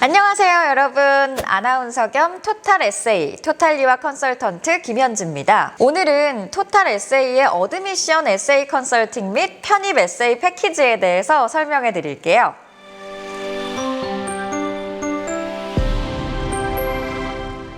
안녕하세요, 여러분. 아나운서 겸 토탈 에세이, 토탈 유학 컨설턴트 김현주입니다. 오늘은 토탈 에세이의 어드미션 에세이 컨설팅 및 편입 에세이 패키지에 대해서 설명해 드릴게요.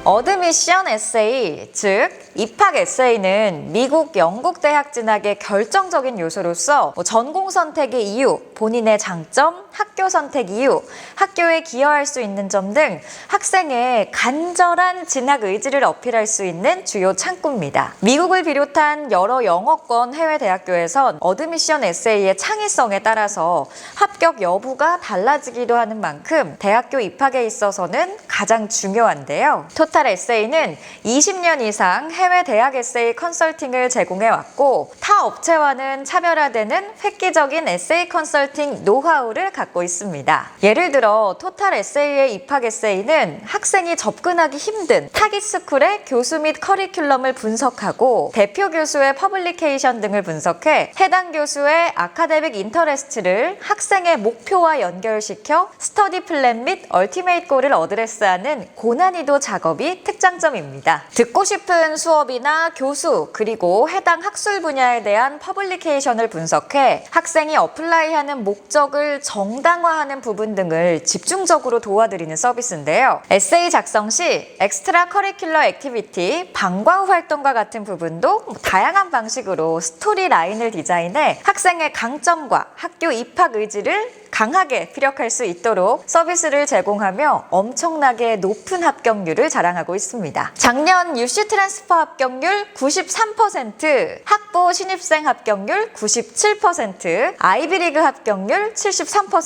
어드미션 에세이, 즉 입학 에세이는 미국 영국 대학 진학의 결정적인 요소로서 뭐 전공 선택의 이유, 본인의 장점, 학교 선택 이유, 학교에 기여할 수 있는 점 등 학생의 간절한 진학 의지를 어필할 수 있는 주요 창구입니다. 미국을 비롯한 여러 영어권 해외 대학교에선 어드미션 에세이의 창의성에 따라서 합격 여부가 달라지기도 하는 만큼 대학교 입학에 있어서는 가장 중요한데요. 토탈 에세이는 20년 이상 해외 대학 에세이 컨설팅을 제공해 왔고 타 업체와는 차별화되는 획기적인 에세이 컨설팅 노하우를 갖고 있습니다. 예를 들어 토탈 에세이의 입학 에세이는 학생이 접근하기 힘든 타깃 스쿨의 교수 및 커리큘럼을 분석하고 대표 교수의 퍼블리케이션 등을 분석해 해당 교수의 아카데믹 인터레스트를 학생의 목표와 연결시켜 스터디 플랜 및 얼티메이트 골을 어드레스하는 고난이도 작업이 특장점입니다. 듣고 싶은 수업이나 교수 그리고 해당 학술 분야에 대한 퍼블리케이션을 분석해 학생이 어플라이하는 목적을 정 당화하는 부분 등을 집중적으로 도와드리는 서비스인데요. 에세이 작성 시 엑스트라 커리큘러 액티비티, 방과 후 활동과 같은 부분도 다양한 방식으로 스토리 라인을 디자인해 학생의 강점과 학교 입학 의지를 강하게 피력할 수 있도록 서비스를 제공하며 엄청나게 높은 합격률을 자랑하고 있습니다. 작년 UC 트랜스퍼 합격률 93%, 학부 신입생 합격률 97%, 아이비리그 합격률 73%,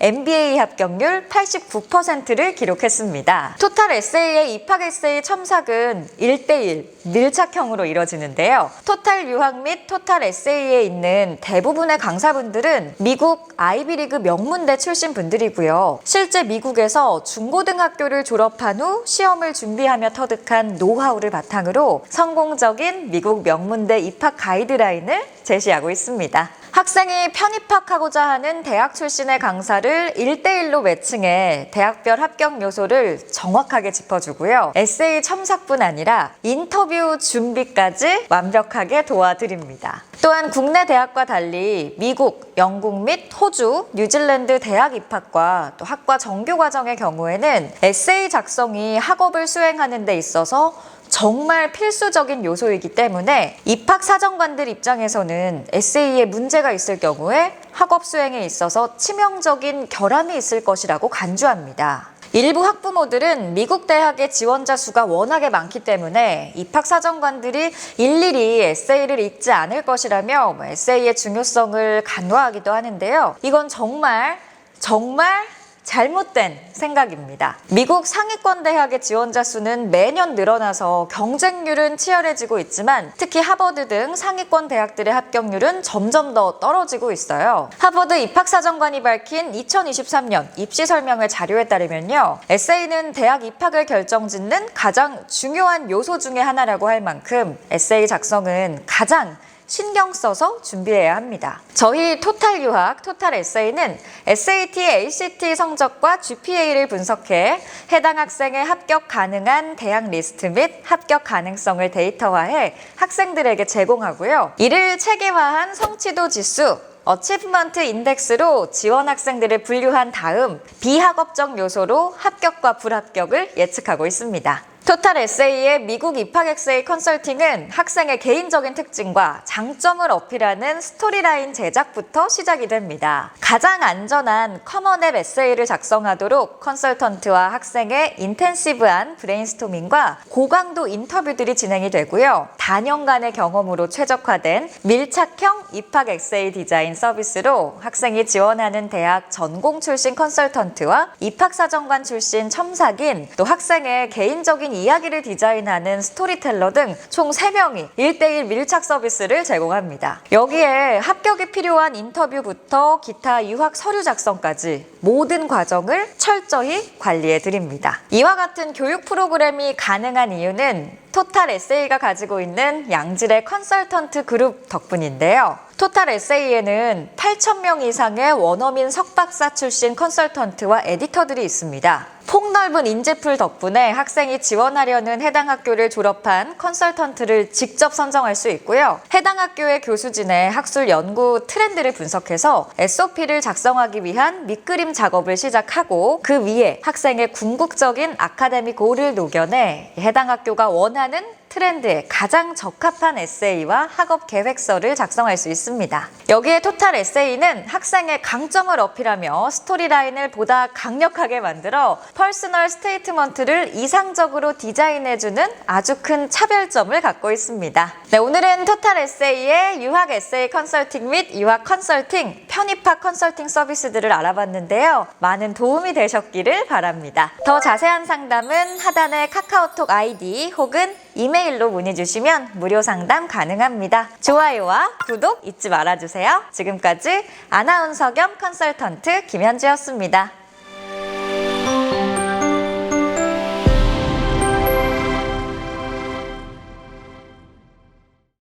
MBA 합격률 89%를 기록했습니다. 토탈 에세이의 입학 에세이 첨삭은 1대1 밀착형으로 이뤄지는데요. 토탈 유학 및 토탈 에세이에 있는 대부분의 강사분들은 미국 아이비리그 명문대 출신 분들이고요. 실제 미국에서 중고등학교를 졸업한 후 시험을 준비하며 터득한 노하우를 바탕으로 성공적인 미국 명문대 입학 가이드라인을 제시하고 있습니다. 학생이 편입학하고자 하는 대학 출신의 강사를 1대1로 매칭해 대학별 합격 요소를 정확하게 짚어주고요. 에세이 첨삭뿐 아니라 인터뷰 준비까지 완벽하게 도와드립니다. 또한 국내 대학과 달리 미국, 영국 및 호주, 뉴질랜드 대학 입학과 또 학과 정규 과정의 경우에는 에세이 작성이 학업을 수행하는 데 있어서 정말 필수적인 요소이기 때문에 입학 사정관들 입장에서는 에세이에 문제가 있을 경우에 학업 수행에 있어서 치명적인 결함이 있을 것이라고 간주합니다. 일부 학부모들은 미국 대학의 지원자 수가 워낙에 많기 때문에 입학 사정관들이 일일이 에세이를 읽지 않을 것이라며 뭐 에세이의 중요성을 간과하기도 하는데요. 이건 정말 정말 잘못된 생각입니다. 미국 상위권 대학의 지원자 수는 매년 늘어나서 경쟁률은 치열해지고 있지만 특히 하버드 등 상위권 대학들의 합격률은 점점 더 떨어지고 있어요. 하버드 입학사정관이 밝힌 2023년 입시 설명회 자료에 따르면요. 에세이는 대학 입학을 결정짓는 가장 중요한 요소 중의 하나라고 할 만큼 에세이 작성은 가장 신경 써서 준비해야 합니다. 저희 토탈 유학, 토탈 에세이는 SAT, ACT 성적과 GPA를 분석해 해당 학생의 합격 가능한 대학 리스트 및 합격 가능성을 데이터화해 학생들에게 제공하고요. 이를 체계화한 성취도 지수, 어치브먼트 인덱스로 지원 학생들을 분류한 다음 비학업적 요소로 합격과 불합격을 예측하고 있습니다. 토탈 에세이의 미국 입학 에세이 컨설팅은 학생의 개인적인 특징과 장점을 어필하는 스토리라인 제작부터 시작이 됩니다. 가장 안전한 커먼앱 에세이를 작성하도록 컨설턴트와 학생의 인텐시브한 브레인스토밍과 고강도 인터뷰들이 진행이 되고요. 단연간의 경험으로 최적화된 밀착형 입학 에세이 디자인 서비스로 학생이 지원하는 대학 전공 출신 컨설턴트와 입학사정관 출신 첨삭인 또 학생의 개인적인 이야기를 디자인하는 스토리텔러 등 총 3명이 1대1 밀착 서비스를 제공합니다. 여기에 합격이 필요한 인터뷰부터 기타 유학 서류 작성까지 모든 과정을 철저히 관리해 드립니다. 이와 같은 교육 프로그램이 가능한 이유는 토탈 에세이가 가지고 있는 양질의 컨설턴트 그룹 덕분인데요. 토탈 에세이에는 8,000명 이상의 원어민 석박사 출신 컨설턴트와 에디터들이 있습니다. 폭넓은 인재풀 덕분에 학생이 지원하려는 해당 학교를 졸업한 컨설턴트를 직접 선정할 수 있고요. 해당 학교의 교수진의 학술 연구 트렌드를 분석해서 SOP를 작성하기 위한 밑그림 작업을 시작하고 그 위에 학생의 궁극적인 아카데믹 고를 녹여내 해당 학교가 원하 는 트렌드에 가장 적합한 에세이와 학업 계획서를 작성할 수 있습니다. 여기에 토탈 에세이는 학생의 강점을 어필하며 스토리라인을 보다 강력하게 만들어 퍼스널 스테이트먼트를 이상적으로 디자인해주는 아주 큰 차별점을 갖고 있습니다. 네, 오늘은 토탈 에세이의 유학 에세이 컨설팅 및 유학 컨설팅, 편입학 컨설팅 서비스들을 알아봤는데요. 많은 도움이 되셨기를 바랍니다. 더 자세한 상담은 하단의 카카오톡 아이디 혹은 이메일로 문의 주시면 무료 상담 가능합니다. 좋아요와 구독 잊지 말아주세요. 지금까지 아나운서 겸 컨설턴트 김현주였습니다.